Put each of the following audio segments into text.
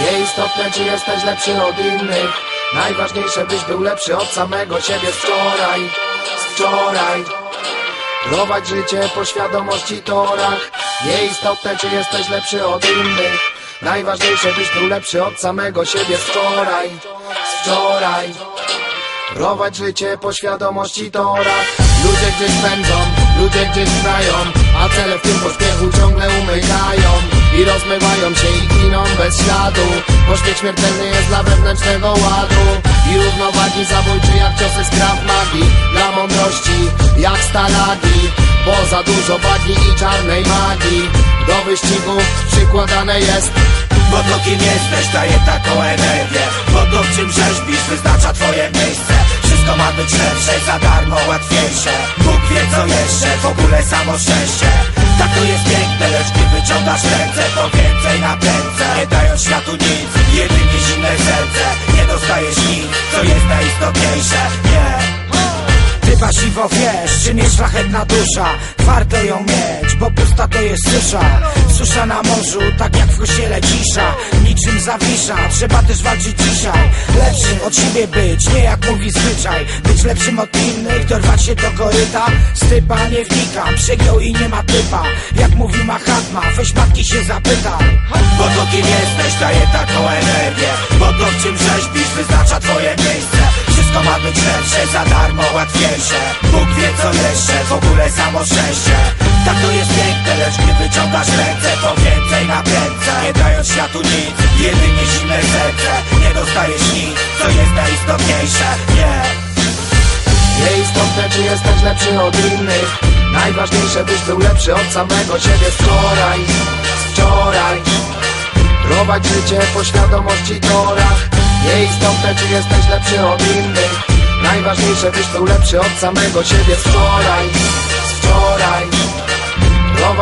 Nieistotne czy jesteś lepszy od innych. Najważniejsze byś był lepszy od samego siebie. Z wczoraj Z wczoraj. Prowadź życie po świadomości torach. Nieistotne czy jesteś lepszy od innych. Najważniejsze byś był lepszy od samego siebie. Z wczoraj Z wczoraj. Prowadź życie po świadomości torach. Ludzie gdzieś pędzą, ludzie gdzieś znają A cele w tym pośpiechu ciągle umykają I rozmywają się i giną bez śladu. Pośpiech śmiertelny jest dla wewnętrznego ładu. I równowagi zabójczy jak ciosy z kraw magii. Dla mądrości jak stalagi. Bo za dużo wagi i czarnej magii. Do wyścigu przykładane jest. Bo to kim jesteś daje taką energię. Bo to w czym rzeźbisz wyznacza twoje miejsce. Wszystko ma być lepsze, za darmo łatwiejsze. Bóg wie co jeszcze, w ogóle samo szczęście. Tak to jest piękne, wyciągasz ręce Po więcej na ręce, nie dając światu nic Jedynie zimne serce, nie dostajesz nic Co jest najistotniejsze, nie. Ty pasiwo wiesz, czym jest szlachetna dusza. Warto ją mieć, bo pusta to jest susza Susza na morzu, tak jak w kościele cisza. Niczym zawisza, trzeba też walczyć dzisiaj. Lepszym od siebie być, nie jak mówi zwyczaj. Być lepszym od innych, dorwać się do koryta. Stypa nie wnikam, przegiął i nie ma typa. Jak mówi Mahatma, weź matki się zapytaj Bo to kim jesteś daje taką energię. Bo to w czym rzeźbisz wyznacza twoje miejsce. Wszystko ma być lepsze, za darmo łatwiejsze. Bóg wie co jeszcze, w ogóle samo szczęście. Tak to jest piękne, lecz gdy wyciągasz ręce Po więcej nie dając światu nic Jedynie zimne serce, nie dostajesz nic Co jest najistotniejsze, nie. Nieistotne czy jesteś lepszy od innych? Najważniejsze byś był lepszy od samego siebie. Wczoraj wczoraj. Prowadź życie po świadomości torach. Nieistotne czy jesteś lepszy od innych? Najważniejsze byś był lepszy od samego siebie. Wczoraj wczoraj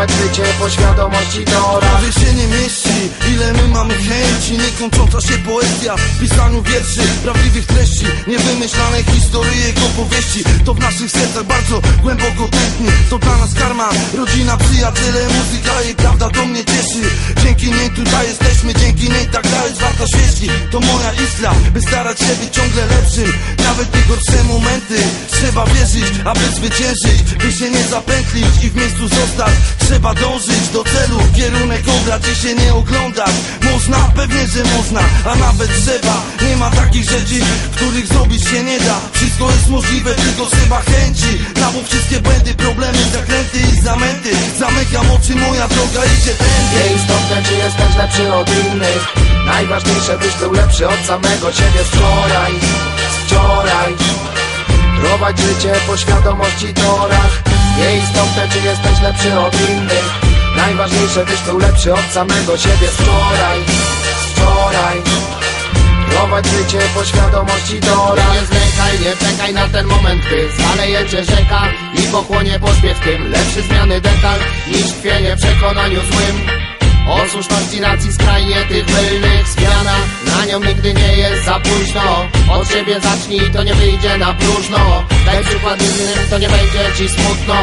Prowadź życie po świadomości torach Głowie się nie mieści Ile my mamy chęci Niekończąca się poezja W pisaniu wierszy Prawdziwych treści Niewymyślane historyjek opowieści. To w naszych sercach bardzo głęboko tętni To dla nas karma Rodzina, przyjaciele, muzyka i prawda do mnie cieszy. Dzięki niej tutaj jesteśmy Dzięki niej tak dalej warto świeci To moja isla By starać się być ciągle lepszym Nawet te gorsze momenty. Trzeba wierzyć, aby zwyciężyć By się nie zapętlić i w miejscu zostać. Trzeba dążyć do celu. Kierunek obrać i się nie oglądać Można, pewnie, że można A nawet trzeba. Nie ma takich rzeczy, których zrobić się nie da. Wszystko jest możliwe, tylko trzeba chęci. Na bo wszystkie błędy, problemy, zakręty i zamęty. Zamykam oczy, moja droga idzie tędy. Nieistotne czy jesteś lepszy od innych. Najważniejsze byś był lepszy od samego siebie wczoraj wczoraj. Prowadź życie po świadomości torach. Nieistotne czy jesteś lepszy od innych. Najważniejsze byś był lepszy od samego siebie. Wczoraj wczoraj. Prowadź życie po świadomości torach. Nie zwlekaj, nie czekaj na ten moment, gdy zaleje cię rzeka I pochłonie pośpiech w tym. Lepszy zmiany detal Niż tkwienie przekonaniu złym. O słuszności racji skrajnie tych mylnych zmiana Na nią nigdy nie jest za późno siebie zacznij, to nie wyjdzie na próżno przykład innym, to nie będzie ci smutno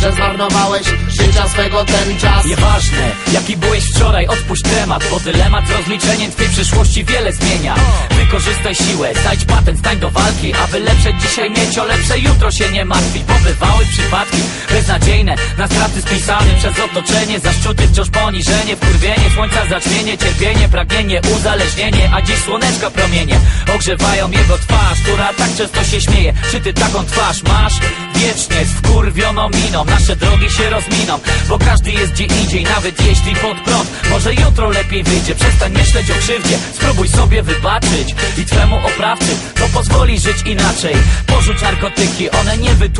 Że zmarnowałeś życia swego ten czas. Nieważne, jaki byłeś wczoraj, odpuść temat Bo dylemat z rozliczeniem twojej przyszłości wiele zmienia. Wykorzystaj siłę, znajdź patent, stań do walki Aby lepsze dzisiaj mieć, o lepsze jutro się nie martwić Bo bywały przypadki beznadziejne. Na straty spisane przez otoczenie Zaszczuty wciąż poniżenie, wkurwienie Słońca zaćmienie, cierpienie, pragnienie, uzależnienie A dziś słoneczka promienie. Ogrzewają jego twarz, która tak często się śmieje. Czy ty taką twarz masz? Wiecznie wkurwioną miną Nasze drogi się rozminą Bo każdy jest gdzie indziej, nawet jeśli pod prąd Może jutro lepiej wyjdzie Przestań myśleć o krzywdzie Spróbuj sobie wybaczyć I twemu oprawcy To pozwoli żyć inaczej Porzuć narkotyki, one nie wytłumaczą